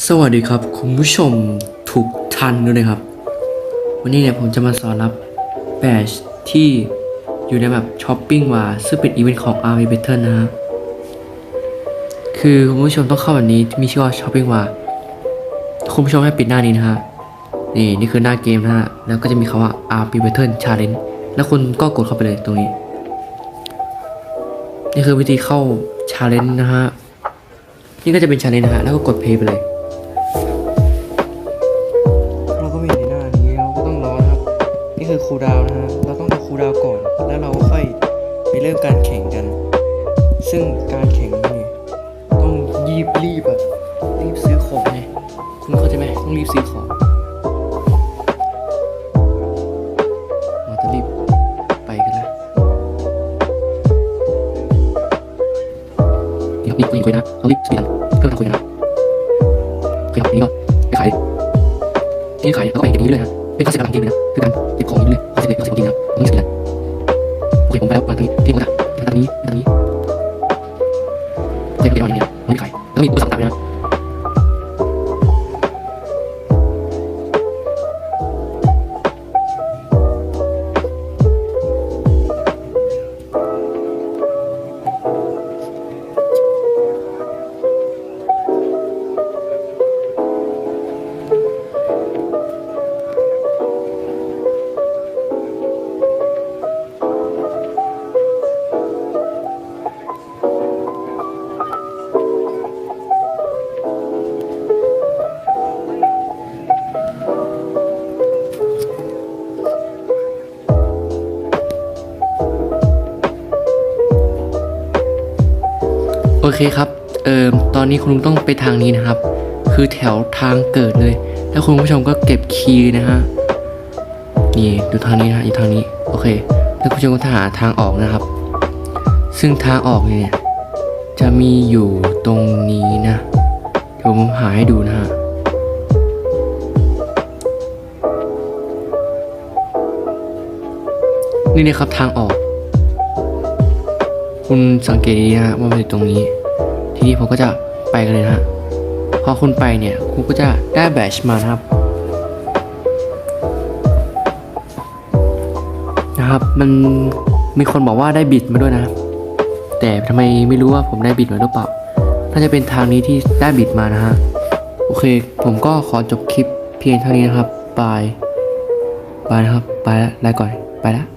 สวัสดีครับ คุณผู้ชมทุกท่านด้วยนะครับ วันนี้เนี่ยผมจะมาสอนรับแบชที่อยู่ในแบบช้อปปิ้งว่าซึ่งเป็นอีเวนต์ของ RV Battle นะฮะคือคุณผู้ชมต้องเข้าวันนี้ที่มีชื่อว่าช้อปปิ้งว่าคุณผู้ชมให้ปิดหน้านี้นะฮะนี่นี่คือหน้าเกมนะฮะแล้วก็จะมีคำว่า RV Battle Challenge แล้วคุณก็กดเข้าไปเลยตรงนี้ นี่คือวิธีเข้า Challenge นะฮะนี่ก็จะเป็น Challenge นะฮะแล้วก็กด Play ไปเลย คือคูลดาวนะฮะ เราต้องดูคูลดาวก่อน แล้วเราก็ค่อยไปเริ่มการแข่งกัน ซึ่งการแข่งนี่ต้องรีบรีบแบบรีบซื้อของไง คุณเข้าใจไหมต้องรีบซื้อของเราจะรีบไปกันแล้วเดี๋ยวรีบคุยกันนะเรารีบซื้อกันเพื่อมาคุยกันนะโอเคครับนี่ก็ไปขายที่ขายแล้วก็ไปอย่างนี้เลยนะ เป็นคอนเซ็ปต์การทำเกมเลยนะคือการเก็บของอย่างนี้เลยคอเซ็ปต์คอเซ็ปต์ของเกมนะตรงนี้สกิลนะโอเคผมไปแล้วมาตรงนี้ที่ผมจะทางนี้ทางนี้เจ๊ก็จะเอาอย่างนี้นะไม่ขายแล้วมีตัวสั่งตามนะ โอเคครับ เอ่อ ตอนนี้คุณลุงต้องไปทางนี้นะครับ คือแถวทางเกิดเลย แล้วคุณผู้ชมก็เก็บคีย์นะฮะ นี่ดูทางนี้นะฮะอยู่ทางนี้ โอเค แล้วคุณผู้ชมก็หาทางออกนะครับ ซึ่งทางออกเนี่ย จะมีอยู่ตรงนี้นะเดี๋ยวผมหาให้ดูนะฮะนี่นะครับทางออก คุณสังเกตดีนะว่ามันอยู่ตรงนี้ ทีนี้ผมก็จะไปกันเลยนะฮะพอคุณไปเนี่ยคุณก็จะได้แบชมานะครับ นะครับ มันมีคนบอกว่าได้บิดมาด้วยนะ แต่ทำไมไม่รู้ว่าผมได้บิดมาหรือเปล่าน่าจะเป็นทางนี้ที่ได้บิดมานะฮะโอเค ผมก็ขอจบคลิปเพียงเท่านี้นะครับบายบายนะครับ ไปแล้วลาก่อน ไปแล้ว